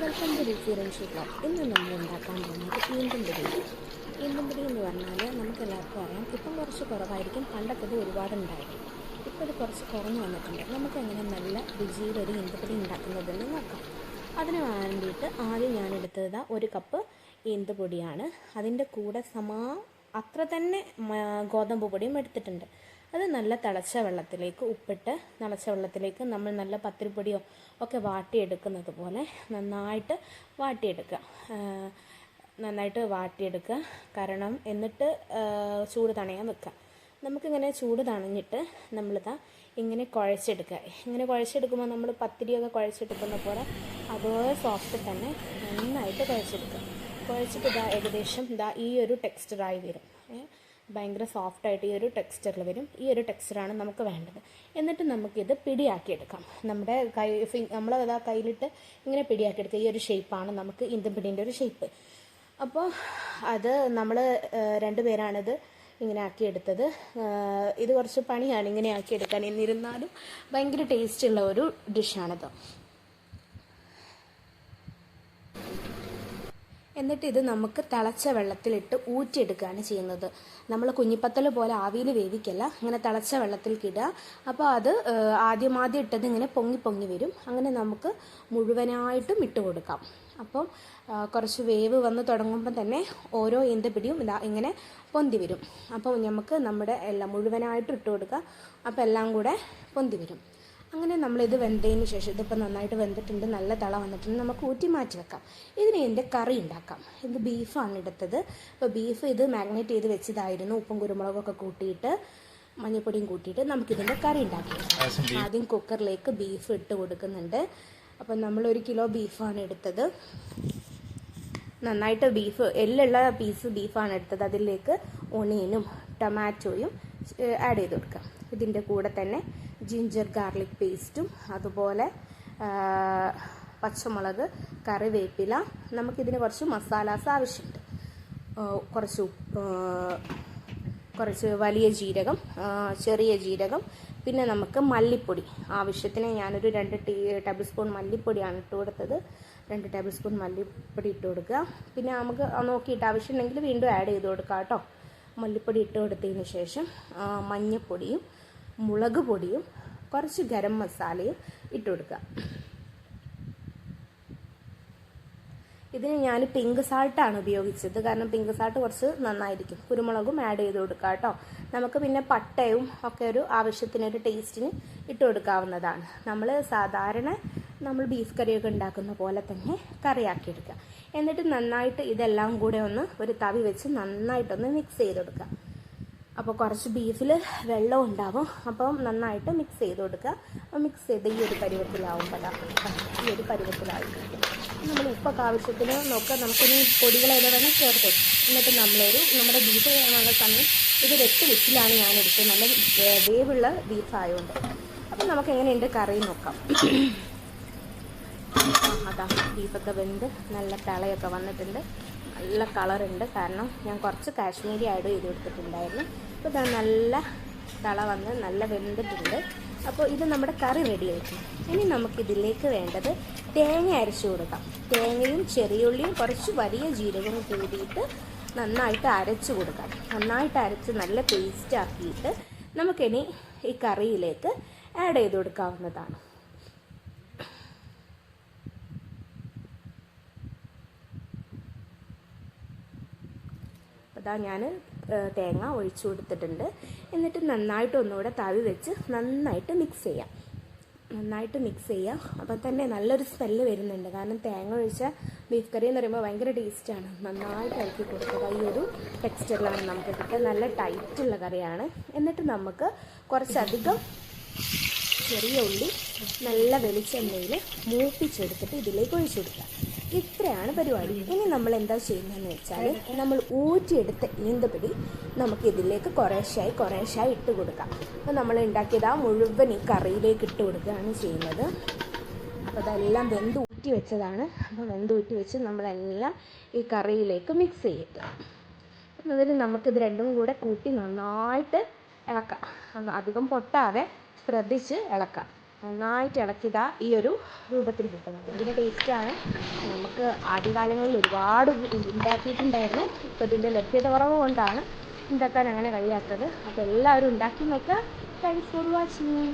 Welcome to രുചി Ramshi club ഇന്ന് നമ്മൾ ഉണ്ടാക്കാൻ പോകുന്നത് ഈന്തം പിടി ഈന്തം പിടി എന്ന് പറഞ്ഞാൽ നമുക്ക് എല്ലാവർക്കും അറിയാം. ഇപ്പം കുറച്ച് കുറവായിരിക്കും. പണ്ടൊക്കെ ഇത് ഒരുപാട് ഉണ്ടായിരുന്നു ഇപ്പോൾ ഇത് കുറച്ച് കുറഞ്ഞു വന്നിട്ടുണ്ട്. നമുക്ക് എങ്ങനെ നല്ല രുചിയിലൊരു ഈന്തപ്പൊടി ഉണ്ടാക്കുന്നതെന്ന് നോക്കാം. അതിന് വേണ്ടിയിട്ട് ആദ്യം ഞാൻ എടുത്തത് ഒരു കപ്പ് ഈന്തപ്പൊടിയാണ് അതിന്റെ കൂടെ സമാ അത്ര തന്നെ ഗോതമ്പ് പൊടിയും എടുത്തിട്ടുണ്ട്. അത് നല്ല തിളച്ച വെള്ളത്തിലേക്ക് ഉപ്പിട്ട് തിളച്ച വെള്ളത്തിലേക്ക് നമ്മൾ നല്ല പത്തിരിപ്പൊടിയോ ഒക്കെ വാട്ടിയെടുക്കുന്നത് പോലെ നന്നായിട്ട് വാട്ടിയെടുക്കുക. നന്നായിട്ട് വാട്ടിയെടുക്കുക. കാരണം എന്നിട്ട് ചൂട് തണയാൻ വെക്കുക. നമുക്കിങ്ങനെ ചൂട് തണഞ്ഞിട്ട് നമ്മളിതാ ഇങ്ങനെ കുഴച്ചെടുക്കുക. ഇങ്ങനെ കുഴച്ചെടുക്കുമ്പോൾ നമ്മൾ പത്തിരിയൊക്കെ കുഴച്ചെടുക്കുന്ന പോലെ അതുപോലെ സോഫ്റ്റ് തന്നെ നന്നായിട്ട് കുഴച്ചെടുക്കുക. കുഴച്ചിട്ട് ഇതാ ഏകദേശം ഇതാ ഈ ഒരു ടെക്സ്ചറായി വരും. ഭയങ്കര സോഫ്റ്റായിട്ട് ഈ ഒരു ടെക്സ്ചറിൽ വരും. ഈ ഒരു ടെക്സ്ചറാണ് നമുക്ക് വേണ്ടത്. എന്നിട്ട് നമുക്കിത് പിടിയാക്കിയെടുക്കാം. നമ്മുടെ കൈ നമ്മൾ ആ കയ്യിലിട്ട് ഇങ്ങനെ പിടിയാക്കി പിടിയാക്കിയെടുക്കുക ഈ ഒരു ഷേപ്പാണ് നമുക്ക് ഇന്ത്യൻ പിടീന്റെ ഒരു ഷേപ്പ് അപ്പോൾ അത് നമ്മൾ രണ്ട് പേരാണിത് ഇങ്ങനെ ആക്കിയെടുത്തത്. ഇത് കുറച്ച് പണിയാണ് ഇങ്ങനെ ആക്കിയെടുക്കാൻ. എന്നിരുന്നാലും ഭയങ്കര ടേസ്റ്റുള്ള ഒരു ഡിഷാണിത് എന്നിട്ട് ഇത് നമുക്ക് തിളച്ച വെള്ളത്തിലിട്ട് ഊറ്റിയെടുക്കുകയാണ് ചെയ്യുന്നത്. നമ്മൾ കുഞ്ഞിപ്പത്തൽ പോലെ ആവിയിൽ വേവിക്കല്ല ഇങ്ങനെ തിളച്ച വെള്ളത്തിൽ ഇടുക. അപ്പോൾ അത് ആദ്യമാദ്യം ആദ്യം ആദ്യം ഇട്ടത് ഇങ്ങനെ പൊങ്ങി പൊങ്ങി വരും. അങ്ങനെ നമുക്ക് മുഴുവനായിട്ടും ഇട്ട് കൊടുക്കാം. അപ്പം കുറച്ച് വേവ് വന്ന് തുടങ്ങുമ്പോൾ തന്നെ ഓരോ ഈന്തപ്പിടിയും ഇതാ ഇങ്ങനെ പൊന്തി വരും. അപ്പോൾ നമുക്ക് നമ്മുടെ എല്ലാം മുഴുവനായിട്ട് ഇട്ട് കൊടുക്കുക. അപ്പോൾ എല്ലാം കൂടെ പൊന്തി വരും. അങ്ങനെ നമ്മളിത് വെന്തതിന് ശേഷം ഇതിപ്പോൾ നന്നായിട്ട് വെന്തിട്ടുണ്ട് നല്ല തള വന്നിട്ടുണ്ട് നമുക്ക് ഊറ്റി മാറ്റി വെക്കാം. ഇതിന് എന്റെ കറി ഉണ്ടാക്കാം. ഇത് ബീഫാണ് എടുത്തത്. അപ്പോൾ ബീഫ് ഇത് മാഗ്നേറ്റ് ചെയ്ത് വെച്ചതായിരുന്നു. ഉപ്പും കുരുമുളകൊക്കെ കൂട്ടിയിട്ട് മഞ്ഞൾപ്പൊടിയും കൂട്ടിയിട്ട് നമുക്കിതിന്റെ കറി ഉണ്ടാക്കി ആദ്യം കുക്കറിലേക്ക് ബീഫ് ഇട്ട് കൊടുക്കുന്നുണ്ട്. അപ്പം നമ്മൾ ഒരു കിലോ ബീഫാണ് എടുത്തത്. നന്നായിട്ട് ബീഫ് എല്ലുള്ള പീസ് ബീഫാണ് എടുത്തത്. അതിലേക്ക് ഒണിയനും ടൊമാറ്റോയും ആഡ് ചെയ്ത് കൊടുക്കാം. ഇതിന്റെ കൂടെ തന്നെ ജിഞ്ചർ ഗാർലിക് പേസ്റ്റും അതുപോലെ പച്ചമുളക് കറിവേപ്പില നമുക്കിതിന് കുറച്ച് മസാലാസ് ആവശ്യമുണ്ട്. കുറച്ച് കുറച്ച് വലിയ ജീരകം ചെറിയ ജീരകം പിന്നെ നമുക്ക് മല്ലിപ്പൊടി ആവശ്യത്തിന് ഞാനൊരു രണ്ട് ടീ ടേബിൾ സ്പൂൺ മല്ലിപ്പൊടിയാണ് ഇട്ട് കൊടുത്തത്. രണ്ട് ടേബിൾ സ്പൂൺ മല്ലിപ്പൊടി ഇട്ട് കൊടുക്കുക. പിന്നെ നമുക്ക് നോക്കിയിട്ട് ആവശ്യമുണ്ടെങ്കിൽ വീണ്ടും ആഡ് ചെയ്ത് കൊടുക്കാം കേട്ടോ. മല്ലിപ്പൊടി ഇട്ട് കൊടുത്തതിന് ശേഷം മഞ്ഞൾപ്പൊടിയും മുളക് പൊടിയും കുറച്ച് ഗരം മസാലയും ഇട്ട് കൊടുക്കുക. ഇതിന് ഞാൻ പിങ്ക് സാൾട്ടാണ് ഉപയോഗിച്ചത്. കാരണം പിങ്ക് സാൾട്ട് കുറച്ച് നന്നായിരിക്കും. കുരുമുളകും ആഡ് ചെയ്ത് കൊടുക്കുക കേട്ടോ. നമുക്ക് പിന്നെ പട്ടയും ഒക്കെ ഒരു ആവശ്യത്തിനൊരു ടേസ്റ്റിന് ഇട്ട് കൊടുക്കാവുന്നതാണ്. നമ്മൾ സാധാരണ നമ്മൾ ബീഫ് കറിയൊക്കെ ഉണ്ടാക്കുന്ന പോലെ തന്നെ കറിയാക്കി എടുക്കുക. എന്നിട്ട് നന്നായിട്ട് ഇതെല്ലാം കൂടെ ഒന്ന് ഒരു തവി വെച്ച് നന്നായിട്ടൊന്ന് മിക്സ് ചെയ്ത് കൊടുക്കുക. അപ്പോൾ കുറച്ച് ബീഫിൽ വെള്ളം ഉണ്ടാവും. അപ്പം നന്നായിട്ട് മിക്സ് ചെയ്ത് കൊടുക്കുക. അപ്പോൾ മിക്സ് ചെയ്ത് ഈ ഒരു പരുവത്തിലാവുമ്പോഴാണ് ഈ ഒരു പരുവത്തിലാവും നമ്മൾ ഉപ്പൊക്കെ ആവശ്യത്തിന് നോക്കുക. നമുക്കിനി പൊടികളേതോ വേണം ചേർത്ത് എന്നിട്ട് നമ്മളൊരു നമ്മുടെ ബീഫ് ചെയ്യാനുള്ള സമയം ഇത് എട്ട് വിസിലാണ് ഞാൻ എടുത്തത്. നല്ല വേവുള്ള ബീഫായതുകൊണ്ട് അപ്പം നമുക്ക് എങ്ങനെയുണ്ട് കറി നോക്കാം. അതാ ബീഫൊക്കെ വെന്ത് നല്ല തിളയൊക്കെ വന്നിട്ടുണ്ട്. നല്ല കളറുണ്ട്. കാരണം ഞാൻ കുറച്ച് കാശ്മീരി ആയിട്ട് ചെയ്ത് കൊടുത്തിട്ടുണ്ടായിരുന്നു. അപ്പോൾ ഇതാ നല്ല തള വന്ന് നല്ല വെന്തിട്ടുണ്ട്. അപ്പോൾ ഇത് നമ്മുടെ കറി റെഡി ആയിരിക്കും ഇനി നമുക്കിതിലേക്ക് വേണ്ടത് തേങ്ങ അരച്ചു കൊടുക്കാം. തേങ്ങയും ചെറിയുള്ളിയും കുറച്ച് വലിയ ജീരകവും കൂടിയിട്ട് നന്നായിട്ട് അരച്ചു കൊടുക്കാം. നന്നായിട്ട് അരച്ച് നല്ല പേസ്റ്റ് ആക്കിയിട്ട് നമുക്കിനി ഈ കറിയിലേക്ക് ആഡ് ചെയ്ത് കൊടുക്കാവുന്നതാണ്. അതാ ഞാൻ തേങ്ങ ഒഴിച്ചു കൊടുത്തിട്ടുണ്ട്. എന്നിട്ട് നന്നായിട്ട് ഒന്നുകൂടെ തവി വെച്ച് നന്നായിട്ട് മിക്സ് ചെയ്യാം. നന്നായിട്ട് മിക്സ് ചെയ്യാം. അപ്പം തന്നെ നല്ലൊരു സ്മെല്ല് വരുന്നുണ്ട്. കാരണം തേങ്ങ ഒഴിച്ച ബീഫ് കറി എന്ന് പറയുമ്പോൾ ഭയങ്കര ടേസ്റ്റാണ് നന്നായിട്ട് ഇറക്കി കൊടുക്കുക. ഈ ഒരു ടെക്സ്ചറിലാണ് നമുക്ക് കിട്ടുക. നല്ല ടൈറ്റുള്ള കറിയാണ്. എന്നിട്ട് നമുക്ക് കുറച്ചധികം ചെറിയ ഉള്ളി നല്ല വെളിച്ചെണ്ണയിൽ മൂപ്പിച്ചെടുത്തിട്ട് ഇതിലേക്ക് ഒഴിച്ചു കൊടുക്കുക ഇത്രയാണ് പരിപാടി. ഇനി നമ്മൾ എന്താ ചെയ്യുന്നതെന്ന് വെച്ചാൽ നമ്മൾ ഊറ്റിയെടുത്ത ഈന്തപ്പിടി നമുക്ക് ഇതിലേക്ക് കുറേശ്ശായി കുറേശ്ശായി ഇട്ട് കൊടുക്കാം. അപ്പോൾ നമ്മൾ ഉണ്ടാക്കിയത് ആ മുഴുവൻ ഈ കറിയിലേക്ക് ഇട്ട് കൊടുക്കുകയാണ് ചെയ്യുന്നത്. അപ്പോൾ അതെല്ലാം വെന്ത് ഊറ്റി വെച്ചതാണ്. അപ്പോൾ വെന്ത് ഊറ്റി വെച്ച് നമ്മളെല്ലാം ഈ കറിയിലേക്ക് മിക്സ് ചെയ്യുക. എന്നിട്ട് നമുക്കിത് രണ്ടും കൂടെ കൂട്ടി നന്നായിട്ട് ഇളക്കാം. അധികം പൊട്ടാതെ ശ്രദ്ധിച്ച് ഇളക്കാം. നന്നായിട്ട് ഇളക്കിതാ ഈ ഒരു രൂപത്തിൽ കിട്ടുന്നത്. ഇതിന്റെ ടേസ്റ്റാണ് നമുക്ക് ആദ്യകാലങ്ങളിൽ ഒരുപാട് ഉണ്ടാക്കിയിട്ടുണ്ടായിരുന്നു. ഇപ്പോൾ ഇതിന്റെ ലഭ്യത കുറവ് കൊണ്ടാണ് ഉണ്ടാക്കാൻ അങ്ങനെ കഴിയാത്തത്. അപ്പോൾ എല്ലാവരും ഉണ്ടാക്കി നോക്കുക. Thanks for watching